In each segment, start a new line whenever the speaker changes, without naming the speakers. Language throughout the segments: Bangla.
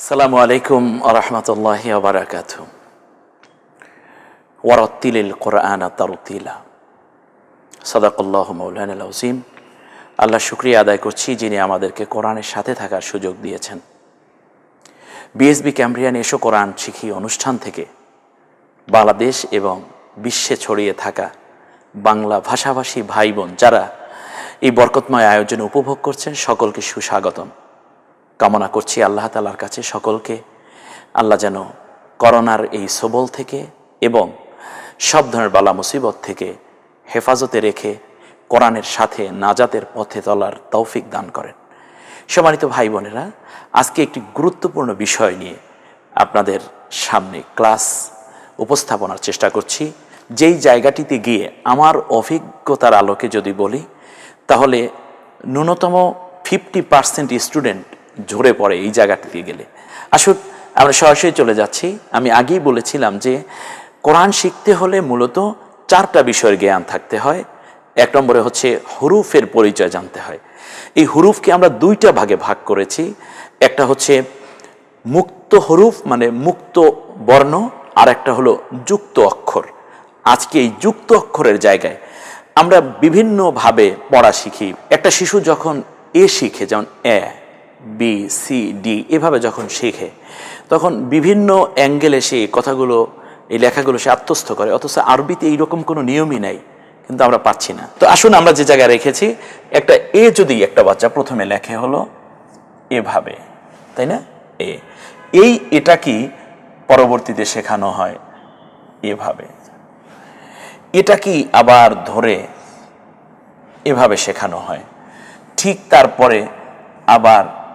আসসালামু আলাইকুম আরহামতুল্লাহ আবরাকাত ওয়ারত্তিলিল কোরআন তারুতিলা। সদাকল্লাহ মৌলান আজিম আল্লাহ শুক্রিয়া আদায় করছি যিনি আমাদেরকে কোরআনের সাথে থাকার সুযোগ দিয়েছেন। বিএসবি ক্যাম্ব্রিয়ান এসো কোরআন শিখি অনুষ্ঠান থেকে। বাংলাদেশ এবং বিশ্বে ছড়িয়ে থাকা বাংলা ভাষাভাষী ভাই বোন যারা এই বরকতময় আয়োজন উপভোগ করছেন, সকলকে সুস্বাগতম। কামনা করছি আল্লাহ তালার কাছে সকলকে। আল্লাহ যেন করোনার এই সবল থেকে এবং সব ধরনের বালা মুসিবত থেকে হেফাজতে রেখে কোরআনের সাথে নাজাতের পথে চলার তৌফিক দান করেন। সম্মানিত ভাই বোনেরা, আজকে একটি গুরুত্বপূর্ণ বিষয় নিয়ে আপনাদের সামনে ক্লাস উপস্থাপনার চেষ্টা করছি। যেই জায়গাটিতে গিয়ে আমার অভিজ্ঞতার আলোকে যদি বলি, তাহলে ন্যূনতম ফিফটি পার্সেন্ট স্টুডেন্ট ঝরে পড়ে এই জায়গাটিতে গেলে। আসুন, আমরা সরাসরি চলে যাচ্ছি। আমি আগেই বলেছিলাম যে, কোরআন শিখতে হলে মূলত চারটা বিষয়ের জ্ঞান থাকতে হয়। এক নম্বরে হচ্ছে হুরুফের পরিচয় জানতে হয়। এই হুরুফকে আমরা দুইটা ভাগে ভাগ করেছি। একটা হচ্ছে মুক্ত হরুফ মানে মুক্ত বর্ণ, আর একটা হলো যুক্ত অক্ষর। আজকে এই যুক্ত অক্ষরের জায়গায় আমরা বিভিন্নভাবে পড়া শিখি। একটা শিশু যখন এ শিখে, যেমন এ বি সি ডি এভাবে যখন শেখে, তখন বিভিন্ন অ্যাঙ্গেলে সে কথাগুলো, এই লেখাগুলো সে আত্মস্থ করে, অথচ আরবিতে এইরকম কোনো নিয়মই নাই, কিন্তু আমরা পাচ্ছি না। তো আসুন আমরা যে জায়গায় রেখেছি, একটা এ যদি একটা বাচ্চা প্রথমে লেখে হলো এভাবে, তাই না? এ এই এটা কি পরবর্তীতে শেখানো হয়? এভাবে। এটা কি আবার ধরে এভাবে শেখানো হয়? ঠিক তারপরে আবার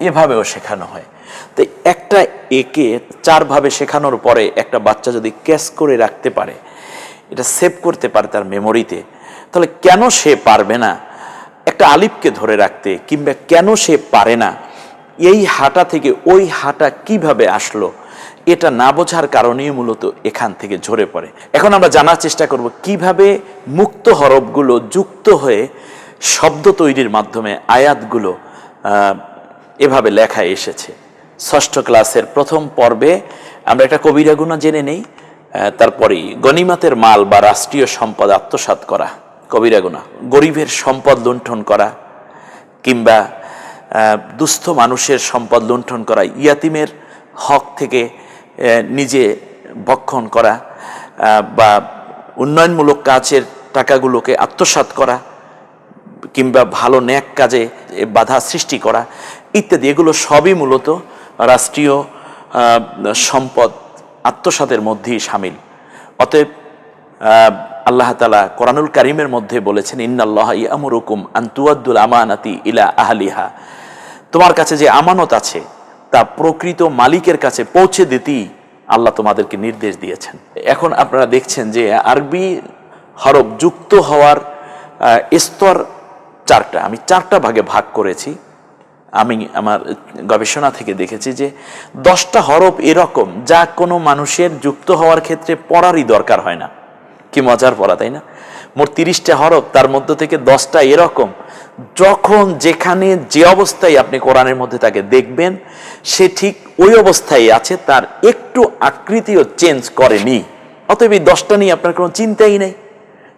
এভাবেও শেখানো হয়। তো একটা একে চারভাবে শেখানোর পরে একটা বাচ্চা যদি ক্যাচ করে রাখতে পারে, এটা সেভ করতে পারে তার মেমোরিতে, তাহলে কেন সে পারবে না? একটা আলিফকে ধরে রাখতে কিংবা কেন সে পারে না? এই হাঁটা থেকে ওই হাঁটা কীভাবে আসলো? এটা না বোঝার কারণেই মূলত এখান থেকে ঝরে পড়ে। এখন আমরা জানার চেষ্টা করব কীভাবে মুক্ত হরফগুলো যুক্ত হয়ে শব্দ তৈরির মাধ্যমে আয়াতগুলো এভাবে লেখা এসেছে। ষষ্ঠ ক্লাসের প্রথম পর্বে আমরা একটা কবিরা গুণা জেনে নেই তারপরেই গনিমাতের মাল বা রাষ্ট্রীয় সম্পদ আত্মসাৎ করা, কবিরা গুণা গরিবের সম্পদ লুণ্ঠন করা, কিংবা দুস্থ মানুষের সম্পদ লুণ্ঠন করা, ইয়াতিমের হক থেকে নিজে ভক্ষণ করা বা উন্নয়নমূলক কাজের টাকাগুলোকে আত্মসাৎ করা, কিংবা ভালো ন্যাক কাজে বাধা সৃষ্টি করা ইত্যাদি, এগুলো সবই মূলত রাষ্ট্রীয় সম্পদ, আত্মসাতের মধ্যেই সামিল। অতএব আল্লাহ তালা কোরআনুল কারিমের মধ্যে বলেছেন, ইন্নাল্লাহ ইয়ামুরুকুম আন্তুয়াদ্দুল আমানাতি ইলা আহলিহা। তোমার কাছে যে আমানত আছে, তা প্রকৃত মালিকের কাছে পৌঁছে দিতেই আল্লাহ তোমাদেরকে নির্দেশ দিয়েছেন। এখন আপনারা দেখছেন যে আরবি হরফ যুক্ত হওয়ার স্তর চারটা, আমি চারটা ভাগে ভাগ করেছি। আমি আমার গবেষণা থেকে দেখেছি যে দশটা হরফ এরকম যা কোনো মানুষের যুক্ত হওয়ার ক্ষেত্রে পড়ারই দরকার হয় না। কি মজার পড়া, তাই না? মোট তিরিশটা হরফ, তার মধ্য থেকে দশটা এরকম। যখন যেখানে যে অবস্থায় আপনি কোরআনের মধ্যে তাকে দেখবেন, সে ঠিক ওই অবস্থায় আছে, তার একটু আকৃতিও চেঞ্জ করেনি। অতএব এই দশটা নিয়ে আপনার কোনো চিন্তাই নেই।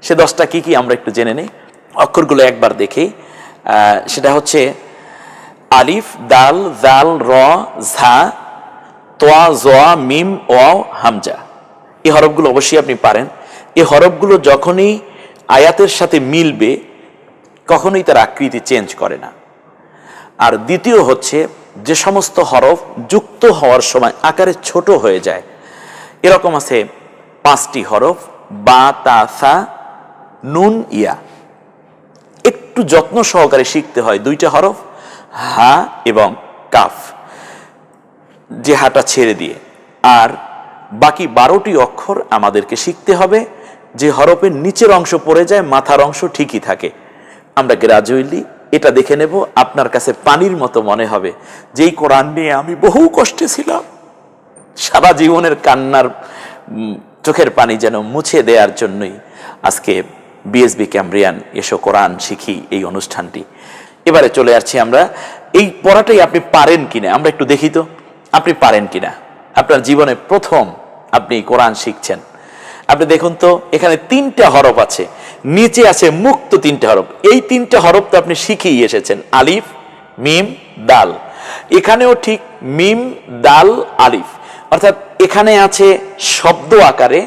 সে দশটা কি কি আমরা একটু জেনে নেই। অক্ষরগুলো একবার দেখি। সেটা হচ্ছে আলিফ, দাল, জাল, র, ঝা, তোয়া, জোয়া, মিম ও হামজা। এই হরফগুলো অবশ্যই আপনি পারেন। এই হরফগুলো যখনই আয়াতের সাথে মিলবে, কখনোই তার আকৃতি চেঞ্জ করে না। আর দ্বিতীয় হচ্ছে, যে সমস্ত হরফ যুক্ত হওয়ার সময় আকারে ছোট হয়ে যায়। এরকম আছে পাঁচটি হরফ, বা, তা, সা, নুন, ইয়া। একটু যত্ন সহকারে শিখতে হয় দুইটা হরফ হা এবং কাফ। যে হাটা ছেড়ে দিয়ে। আর বাকি বারোটি অক্ষর আমাদেরকে শিখতে হবে। যে হরফের নিচের অংশ পড়ে যায়, মাথার অংশ ঠিকই থাকে। আমরা গ্রাজুয়ালি এটা দেখে নেব, আপনার কাছে পানির মতো মনে হবে। যেই কোরআন নিয়ে আমি বহু কষ্টে ছিলাম, সারা জীবনের কান্নার চোখের পানি যেন মুছে দেওয়ার জন্যই আজকে বিএসবি ক্যামব্রিয়ান এসো কোরআন শিখি এই অনুষ্ঠানটি। এবারে চলে আসছি আমরা। এই পড়াটাই আপনি পারেন কিনা? আমরা একটু দেখি তো, আপনি পারেন কিনা? আপনার জীবনে প্রথম আপনি কোরআন শিখছেন। আপনি দেখুন তো, এখানে তিনটা হরফ আছে, নিচে আছে মুক্ত তিনটা হরফ। এই তিনটা হরফ তো আপনি শিখেই এসেছেন, আলিফ, মিম, দাল। এখানেও ঠিক মিম, দাল, আলিফ। অর্থাৎ এখানে আছে শব্দ আকারে,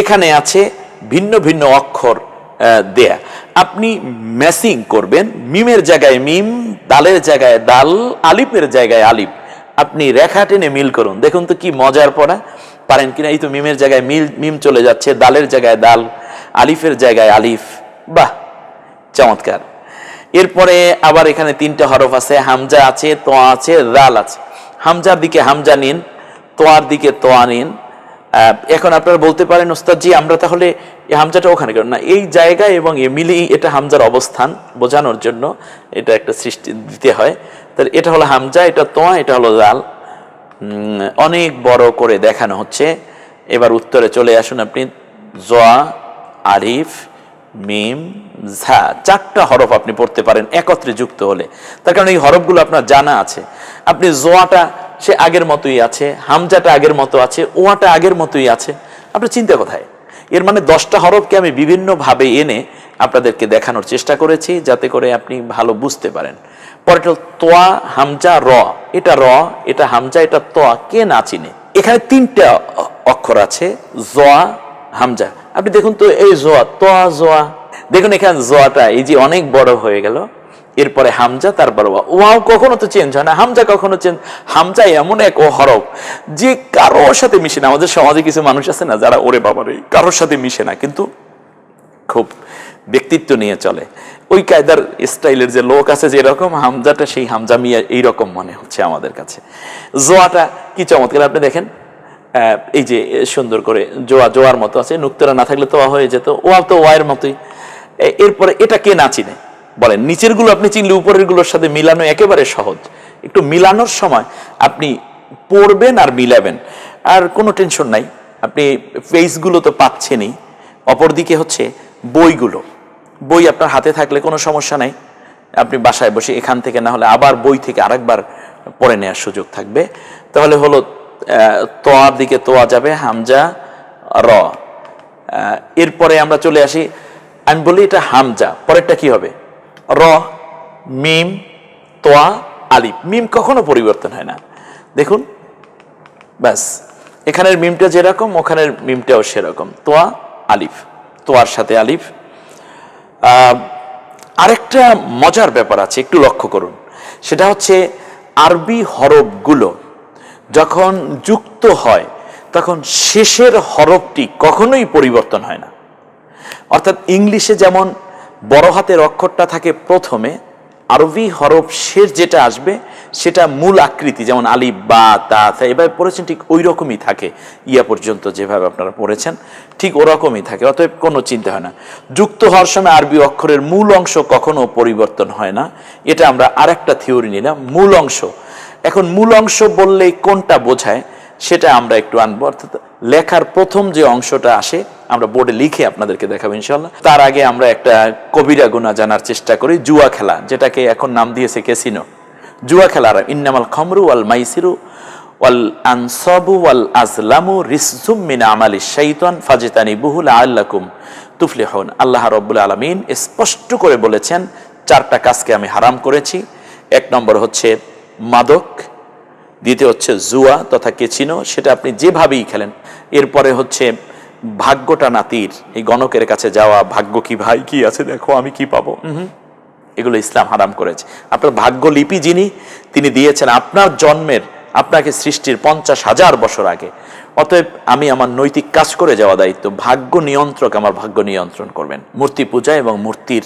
এখানে আছে ভিন্ন ভিন্ন অক্ষর। দেয়া। আপনি ম্যাসিং করবেন, মিমের জায়গায় মিম, দালের জায়গায় দাল, আলিফের জায়গায় আলিফ। আপনি রেখা টেনে মিল করুন। দেখুন তো কি মজার পড়া। পারেন কিনা, এই তো মিমের জায়গায় মিল, মিম চলে যাচ্ছে, দালের জায়গায় দাল, আলিফের জায়গায় আলিফ। বাহ, চমৎকার। এরপরে আবার এখানে তিনটা হরফ আছে, হামজা আছে তোয়া আছে, রাল আছে। হামজার দিকে হামজা নিন, তোয়ার দিকে তোয়া নিন। এখন আপনারা বলতে পারেন ওস্তাদ জি আমরা তাহলে এই হামজাটা ওখানে কেন না এই জায়গায় এবং এ মিলেই এটা হামজার অবস্থান বোঝানোর জন্য এটা একটা সৃষ্টি দিতে হয়। তাহলে এটা হলো হামজা এটা তোয়া এটা হলো উম, অনেক বড় করে দেখানো হচ্ছে। এবার উত্তরে চলে আসুন আপনি। জোয়া আরিফ মিম ঝা চারটা হরফ আপনি পড়তে পারেন একত্রে যুক্ত হলে। তার কারণ এই হরফগুলো আপনার জানা আছে। আপনি জোয়াটা সে আগের মতোই আছে, হামজাটা আগের মতো আছে ওয়াটা আগের মতোই আছে। আপনার চিন্তা কোথায়? এর মানে দশটা হরফকে আমি বিভিন্নভাবে এনে আপনাদেরকে দেখানোর চেষ্টা করেছি, যাতে করে আপনি ভালো বুঝতে পারেন। পরেটা তোয়া, হামজা, র। এটা র, এটা হামজা, এটা তোয়া। কে না চিনে? এখানে তিনটা অক্ষর আছে, জোয়া, হামজা। আপনি দেখুন তো, এই জোয়া, তোয়া, জোয়া। দেখুন এখানে জোয়াটা, এই যে অনেক বড় হয়ে গেল। এরপরে হামজা, তারপর ওয়া। ওয়াও কখনো তো চেঞ্জ হয় না। হামজা কখনো চেঞ্জ হামজা এমন এক ও হরফ যে কারোর সাথে মিশে না। আমাদের সমাজে কিছু মানুষ আছে না যারা, ওরে বাবারে কারোর সাথে মিশে না। কিন্তু খুব ব্যক্তিত্ব নিয়ে চলে। ওই কায়দার স্টাইলের যে লোক আছে যেরকম হামজাটা সেই হামজা মিয়া এইরকম মনে হচ্ছে আমাদের কাছে। জোয়াটা কি চমৎকার, আপনি দেখেন। এই যে সুন্দর করে জোয়া, জোয়ার মতো আছে। নুক্তরা না থাকলে তো হয়ে যেত। ওয়া তো ওয়ার মতোই। এরপরে এটা কে না চিনে? বলেন নিচেরগুলো আপনি চিনলে উপরেরগুলোর সাথে মিলানো একেবারে সহজ। একটু মিলানোর সময় আপনি পড়বেন আর মিলাবেন। আর কোনো টেনশন নাই, আপনি ফেসগুলো তো পাচ্ছেনই। অপরদিকে হচ্ছে বইগুলো। বই আপনার হাতে থাকলে কোনো সমস্যা নাই। আপনি বাসায় বসে এখান থেকে, না হলে আবার বই থেকে আরেকবার পড়ে নেওয়ার সুযোগ থাকবে। তাহলে হলো তোয়ার দিকে তোয়া যাবে, হামজা, র। এরপরে আমরা চলে আসি। আমি বলি এটা হামজা, পরেরটা কি হবে? র, মিম, তোয়া, আলিফ। মিম কখনো পরিবর্তন হয় না। দেখুন, ব্যাস। এখানের মিমটা যেরকম, ওখানের মিমটাও সেরকম। তোয়া, আলিফ। তোয়ার সাথে আলিফ। আরেকটা মজার ব্যাপার আছে, একটু লক্ষ্য করুন। সেটা হচ্ছে আরবি হরফগুলো যখন যুক্ত হয়, তখন শেষের হরফটি কখনোই পরিবর্তন হয় না। অর্থাৎ ইংলিশে যেমন বড় হাতের অক্ষরটা থাকে প্রথমে, আরবি হরফ শেষ যেটা আসবে, সেটা মূল আকৃতি, যেমন আলিফ বা, তা, থা, এভাবে পড়েছেন, ঠিক ওই রকমই থাকে ইয়া পর্যন্ত যেভাবে আপনারা পড়েছেন, ঠিক ওরকমই থাকে, অতএব কোনো চিন্তা হয় না। যুক্ত হওয়ার সময় আরবি অক্ষরের মূল অংশ কখনো পরিবর্তন হয় না, এটা আমরা আরেকটা থিওরি নিলাম, মূল অংশ। এখন মূল অংশ বললেই কোনটা বোঝায়, সেটা আমরা একটু আনব, অর্থাৎ লেখার প্রথম যে অংশটা আসে আমরা বোর্ডে লিখে আপনাদেরকে দেখাবো ইনশাল্লাহ তার আগে আমরা একটা কবিরা গুণা জানার চেষ্টা করি, জুয়া খেলা, যেটাকে এখন নাম দিয়েছে ক্যাসিনো। জুয়া খেলার ইন্নামাল খমরু ওয়াল মাইসিরু ওয়াল আনসাবু ওয়াল আজলামু রিসজুম মিন আমালি শাইতান ফাজিতানি বহুল আল্লাকুম তুফলিহুন। আল্লাহ রব্বুল আলামিন স্পষ্ট করে বলেছেন, চারটা কাজকে আমি হারাম করেছি। এক নম্বর হচ্ছে মাদক, দ্বিতীয় হচ্ছে জুয়া তথা কেচিনো সেটা আপনি যেভাবেই খেলেন। এরপরে হচ্ছে ভাগ্যটা নাতির এই গণকের কাছে যাওয়া ভাগ্য কি ভাই কি আছে দেখো আমি কি পাবো। এগুলো ইসলাম হারাম করেছে। আপনার ভাগ্য লিপি যিনি তিনি দিয়েছেন আপনার জন্মের আপনাকে সৃষ্টির পঞ্চাশ হাজার বছর আগে। অতএব আমি আমার নৈতিক কাজ করে যাওয়া দায়িত্ব। ভাগ্য নিয়ন্ত্রক আমার ভাগ্য নিয়ন্ত্রণ করবেন। মূর্তি পূজা এবং মূর্তির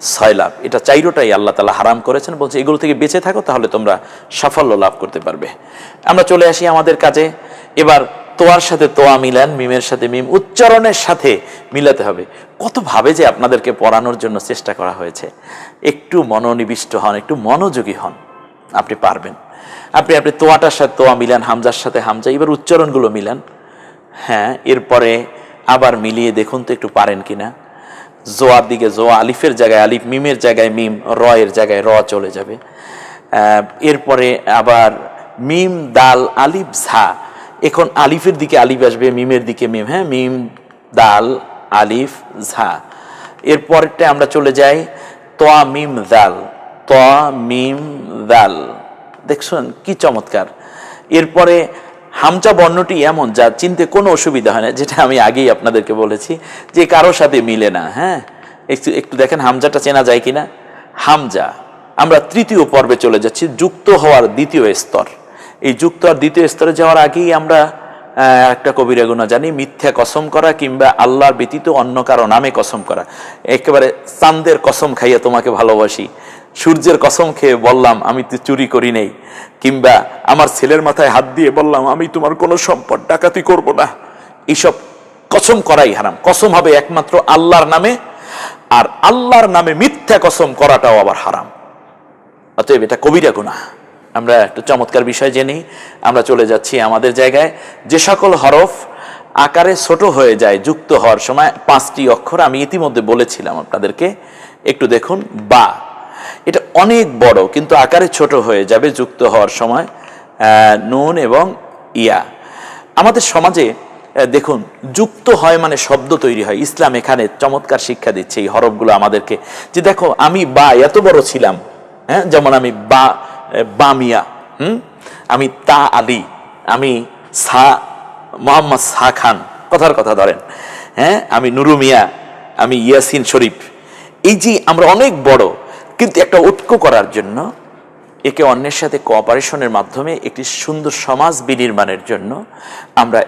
সয়লাভ। এটা চাইরোটাই আল্লাহ তালা হারাম করেছেন। বলছে এগুলো থেকে বেঁচে থাকো তাহলে তোমরা সাফল্য লাভ করতে পারবে। আমরা চলে আসি আমাদের কাজে। এবার তোয়ার সাথে তোয়া মিলান, মিমের সাথে মিম, উচ্চারণের সাথে মিলাতে হবে। কত ভাবে যে আপনাদেরকে পড়ানোর জন্য চেষ্টা করা হয়েছে। একটু মনোনিবিষ্ট হন, একটু মনোযোগী হন, আপনি পারবেন। আপনি আপনি তোয়াটার সাথে তোয়া মিলান, হামজার সাথে হামজা, এবার উচ্চারণগুলো মিলান। হ্যাঁ এরপরে আবার মিলিয়ে দেখুন তো একটু পারেন কিনা। জোয়ার দিকে জোয়া, আলিফের জায়গায় আলিফ, মিমের জায়গায় মিম র এর জায়গায় র চলে যাবে। এরপরে আবার মিম, দাল, আলিফ, ঝা এখন আলিফের দিকে আলিফ আসবে, মিমের দিকে মিম হ্যাঁ? মিম, দাল, আলিফ, ঝা। এরপরটা আমরা চলে যাই তোয়া মিম, দাল। তোয়া মিম, দাল। দেখছেন, কি চমৎকার। এরপরে হামচা বর্ণটি এমন, যা চিনতে কোনো অসুবিধা হয় না, যেটা আমি আগেই আপনাদেরকে বলেছি, যে কারোর সাথে মিলে না হ্যাঁ? একটু একটু দেখেন, হামজাটা চেনা যায় কিনা? হামজা। আমরা তৃতীয় পর্বে চলে যাচ্ছি, যুক্ত হওয়ার দ্বিতীয় স্তর। এই যুক্ত আর দ্বিতীয় স্তরে যাওয়ার আগেই আমরা একটা কবিরা গুণা জানি, মিথ্যা কসম করা কিংবা আল্লাহর ব্যতীত অন্য কারও নামে কসম করা। একেবারে চান্দের কসম খাইয়া তোমাকে ভালোবাসি। সূর্যের কসম খেয়ে বললাম, আমি তো চুরি করি নেই। কিংবা, আমার ছেলের মাথায় হাত দিয়ে বললাম, আমি তোমার কোনো সম্পদ ডাকাতি করব না। এইসব কসম করাই হারাম। কসম হবে একমাত্র আল্লাহর নামে, আর আল্লাহর নামে মিথ্যা কসম করাটাও আবার হারাম। অতএব এটা কবিরা গুণা আমরা একটু চমৎকার বিষয় জেনেই আমরা চলে যাচ্ছি আমাদের জায়গায়। যে সকল হরফ আকারে ছোট হয়ে যায়, যুক্ত হওয়ার সময় পাঁচটি অক্ষর আমি ইতিমধ্যে বলেছিলাম আপনাদেরকে। একটু দেখুন, বা। এটা অনেক বড়, কিন্তু আকারে ছোট হয়ে যাবে যুক্ত হওয়ার সময় নুন এবং ইয়া। আমাদের সমাজে দেখুন, যুক্ত হয় মানে শব্দ তৈরি হয়। ইসলাম এখানে চমৎকার শিক্ষা দিচ্ছে এই হরফগুলো আমাদেরকে। যে দেখো, আমি বা, এত বড় ছিলাম হ্যাঁ? যেমন আমি বা বামিয়া, হুম? আমি তা আলী, আমি সা, মোহাম্মদ সা খান। কথার কথা ধরেন। হ্যাঁ? আমি নুরুমিয়া আমি ইয়াসিন শরীফ। এই যে আমরা অনেক বড়, কিন্তু একটা ঐক্য করার জন্য, একে অন্যের সাথে কোঅপারেশনের মাধ্যমে একটি সুন্দর সমাজ বিনির্মাণের জন্য আমরা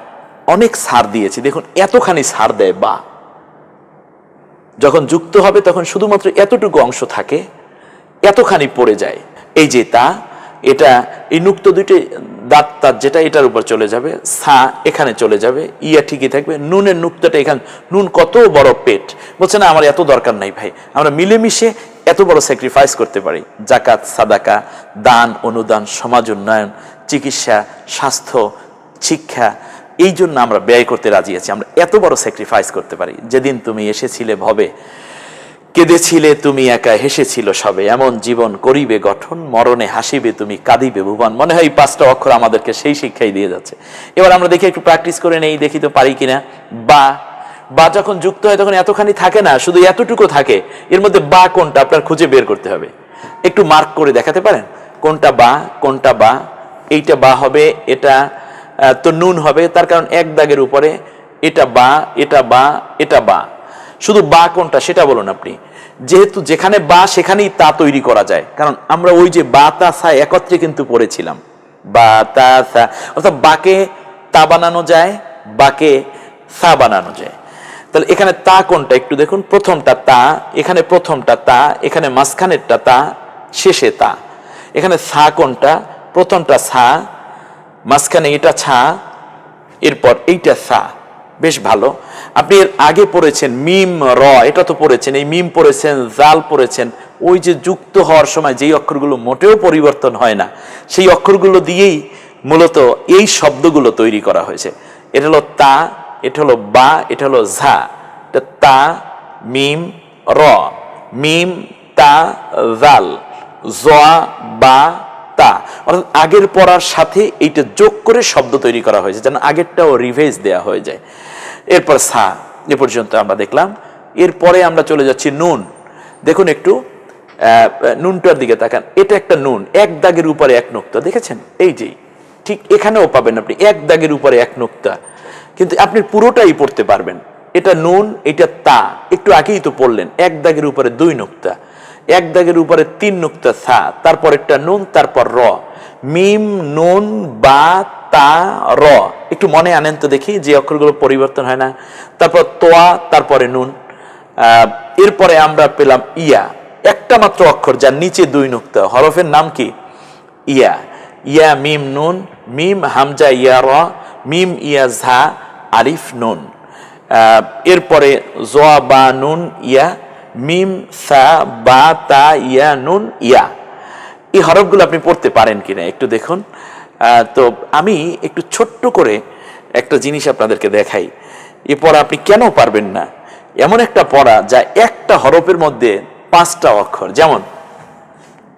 অনেক সার দিয়েছি। দেখুন, এতখানি সার দেয় বা। যখন যুক্ত হবে, তখন শুধুমাত্র এতটুকু অংশ থাকে, এতখানি পড়ে যায়। এই যে তা, এটা, এই নুক্ত দুইটি দাঁত তার যেটা, এটার উপর চলে যাবে, সা এখানে চলে যাবে, ইয়া ঠিকই থাকবে, নুনের নুক্তাটা এখানে, নুন কত বড় পেট। বলছে, না, আমার এত দরকার নাই ভাই, আমরা মিলেমিশে এত বড় স্যাক্রিফাইস করতে পারি। জাকাত, সাদাকা, দান, অনুদান, সমাজ উন্নয়ন, চিকিৎসা, স্বাস্থ্য, শিক্ষা, এই জন্য আমরা ব্যয় করতে রাজি আছি। আমরা এত বড় স্যাক্রিফাইস করতে পারি। যেদিন তুমি এসেছিলে ভবে কেঁদেছিলে তুমি, একা হেসেছিল সবে। এমন জীবন করিবে গঠন, মরণে হাসিবে তুমি, কাঁদিবে ভুবন। মনে হয় পাঁচটা অক্ষর আমাদেরকে সেই শিক্ষাই দিয়ে যাচ্ছে। এবার আমরা দেখি, একটু প্র্যাকটিস করে নেই, দেখি তো পারি কিনা। বা বা যখন যুক্ত হয় তখন এতখানি থাকে না, শুধু এতটুকু থাকে। এর মধ্যে বা কোনটা আপনার খুঁজে বের করতে হবে। একটু মার্ক করে দেখাতে পারেন? কোনটা বা কোনটা বা, এইটা বা হবে, এটা তো নুন হবে, তার কারণ এক দাগের উপরে এটা বা এটা বা এটা বা। শুধু বা কোনটা, সেটা বলুন আপনি। যেহেতু যেখানে বা, সেখানেই তা তৈরি করা যায়। কারণ আমরা ওই যে বা, তা, সা একত্রে কিন্তু পড়েছিলাম। বা, তা, সা, অর্থাৎ বাকে তা বানানো যায়, বাকে সা বানানো যায়। তাহলে এখানে তা কোনটা একটু দেখুন। প্রথমটা তা, এখানে প্রথমটা তা, এখানে মাঝখানেরটা তা, শেষে তা। এখানে সা কোনটা? প্রথমটা সা, মাঝখানে এটা ছা, এরপর এইটা সা। বেশ ভালো। আপনি এর আগে পড়েছেন মিম র, এটা তো পড়েছেন, এই মিম পড়েছেন, জাল পড়েছেন, ওই যে যুক্ত হওয়ার সময় যেই অক্ষরগুলো মোটেও পরিবর্তন হয় না, সেই অক্ষরগুলো দিয়েই মূলত এই শব্দগুলো তৈরি করা হয়েছে। এটা হলো তা, এটা হলো বা, এটা হলো ঝা। তা, মিম, র। মিম, তা, জাল। জয়া বা তা, অর্থাৎ আগের পড়ার সাথে এইটা যোগ করে শব্দ তৈরি করা হয়েছে, যেন আগেরটাও রিভাইজ দেয়া হয়ে যায়। এরপর সা, এ পর্যন্ত আমরা দেখলাম। এরপরে আমরা চলে যাচ্ছি নুন। দেখুন একটু নুনটার দিকে তাকান। এটা একটা নুন, এক দাগের উপরে এক নোক্তা, দেখেছেন? এই যেই ঠিক এখানেও পাবেন আপনি, এক দাগের উপরে এক নোক্তা। কিন্তু আপনি পুরোটাই পড়তে পারবেন। এটা নুন, এটা তা, একটু আগেই তো পড়লেন, এক দাগের উপরে দুই নোক্তা। এক দাগের উপরে তিন নুক্তা সা তারপর একটা নুন, তারপর র। মিম, নুন, বা, তা, র। একটু মনে আনেন তো দেখি, যে অক্ষরগুলো পরিবর্তন হয় না। তারপর তোয়া, তারপরে নুন। এরপরে আমরা পেলাম ইয়া। একটা মাত্র অক্ষর, যার নিচে দুই নুক্তা। হরফের নাম কি? ইয়া। ইয়া, মিম, নুন। মিম, হামজা, ইয়া, র। মিম, ইয়া, ঝা, আলিফ, নুন। এরপরে জোয়া বা, নুন, ইয়া মিম, সা, বা, তা, ইয়া, নুন, ইয়া। এই হরফগুলো আপনি পড়তে পারেন কিনা একটু দেখুন। তো আমি একটু ছোট্ট করে একটা জিনিস আপনাদেরকে দেখাই। এরপর আপনি কেন পারবেন না? এমন একটা পড়া যা একটা হরফের মধ্যে পাঁচটা অক্ষর। যেমন,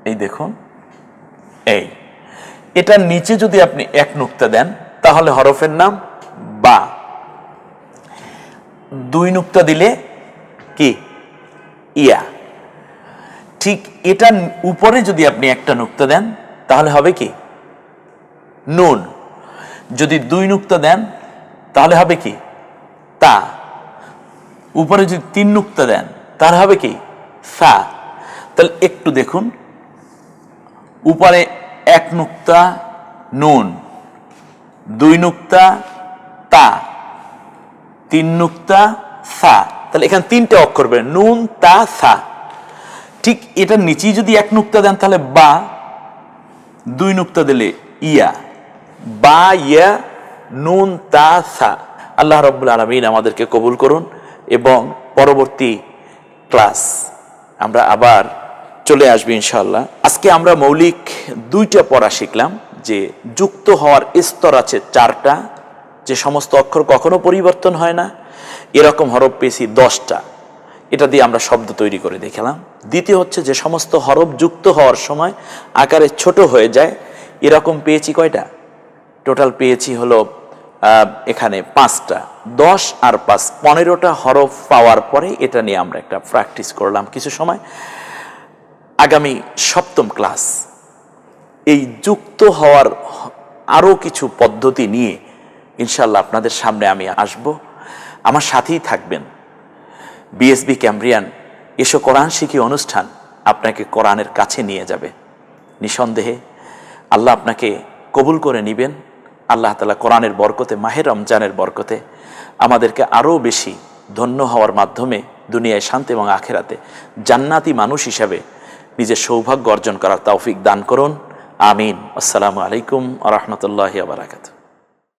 এই দেখুন, এই। এটার নিচে যদি আপনি এক নুক্তা দেন, তাহলে হরফের নাম বা। দুই নুক্তা দিলে কি? ইয়া। ঠিক এটার উপরে যদি আপনি একটা নুক্তা দেন, তাহলে হবে কি? নুন। যদি দুই নুক্তা দেন, তাহলে হবে কি? তা। উপরে যদি তিন নুক্তা দেন, তাহলে হবে কি? সা। তাহলে একটু দেখুন। উপরে এক নুক্তা নুন, দুই নুক্তা তা, তিন নুক্তা সা। তাহলে এখানে তিনটে অক্ষর বের নুন, তা সা ঠিক এটার নিচেই যদি এক নুক্তা দেন, তাহলে বা, দুই নুক্তা দিলে ইয়া। বা, ইয়া, নুন, তা সা আল্লাহ রব্বুল আলমিন আমাদেরকে কবুল করুন এবং পরবর্তী ক্লাস আমরা আবার চলে আসব ইনশাল্লাহ আজকে আমরা মৌলিক দুইটা পড়া শিখলাম, যে যুক্ত হওয়ার স্তর আছে চারটা, যে সমস্ত অক্ষর কখনো পরিবর্তন হয় না এরকম হরফ পেয়েছি দশটা। এটা দিয়ে আমরা শব্দ তৈরি করে দেখলাম। দ্বিতীয় হচ্ছে যে সমস্ত হরফ যুক্ত হওয়ার সময় আকারে ছোট হয়ে যায়। এরকম পেয়েছি কয়টা? টোটাল পেয়েছি হলো এখানে পাঁচটা। দশ আর পাঁচ, পনেরোটা হরফ পাওয়ার পরে এটা নিয়ে আমরা একটা প্র্যাকটিস করলাম কিছু সময়। আগামী সপ্তম ক্লাস এই যুক্ত হওয়ার আরও কিছু পদ্ধতি নিয়ে ইনশাল্লাহ আপনাদের সামনে আমি আসব। আমার সাথেই থাকবেন। বিএসবি ক্যাম্ব্রিয়ান এসো কোরআন শিখি অনুষ্ঠান আপনাকে কোরআনের কাছে নিয়ে যাবে। নিঃসন্দেহে আল্লাহ আপনাকে কবুল করে নিবেন। আল্লাহ তালা কোরআনের বরকতে মাহের রমজানের বরকতে আমাদেরকে আরও বেশি ধন্য হওয়ার মাধ্যমে দুনিয়ায় শান্তি এবং আখেরাতে জান্নাতি মানুষ হিসাবে নিজের সৌভাগ্য অর্জন করার তৌফিক দান করুন। আমিন। আসসালামু আলাইকুম আ রহমতুল্লাহ